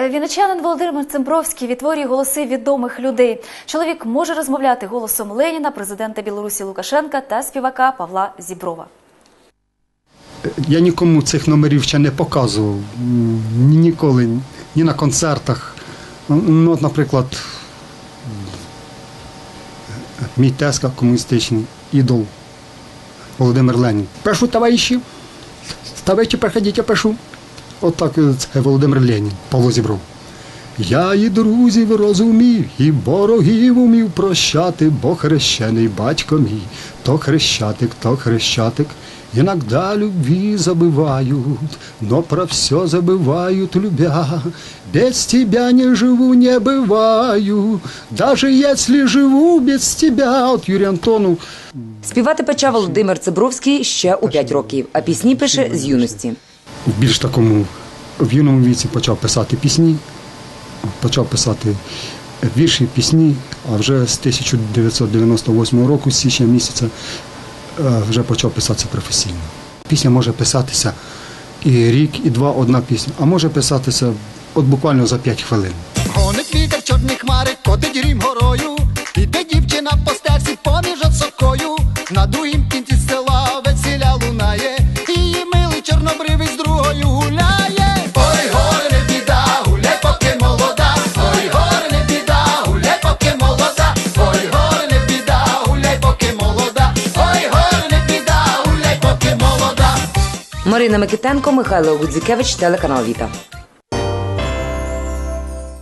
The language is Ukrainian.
Е, Вінничанин Володимир Цимбровський відтворює голоси відомих людей. Чоловік може розмовляти голосом Леніна, президента Білорусі Лукашенка та співака Павла Зіброва. Я нікому цих номерів ще не показував. Ні, ніколи, ні на концертах. Ну, от, наприклад, мій тезка комуністичний ідол Володимир Ленін. Прошу, товариші, ставайте, приходіть, я прошу. От так е, це Володимир Ленін, Павло Зібров. Я і друзів розумів, і ворогів умів прощати, бо хрещений батько мій, то хрещатик, то хрещатик, иногда любви забывают, но про все забывают любя. Без тебя не живу, не бываю, даже если живу без тебя. От Юрій Антонов. Співати почав Володимир Цибровський ще у 5 років, а пісні пише з юності. в більш такому в юному віці почав писати пісні, почав писати вірші, пісні, а вже з 1998 року, з січня місяця, е, вже почав писатися професійно. Пісня може писатися і рік, і два одна пісня, а може писатися от буквально за 5 хвилин. Гонить вітер чорні хмари, котить грім горою. Іде дівчина по стежці поміж осокою. На другім кінці села Марина Микитенко, Михайло Гудзікевич, телеканал Віта.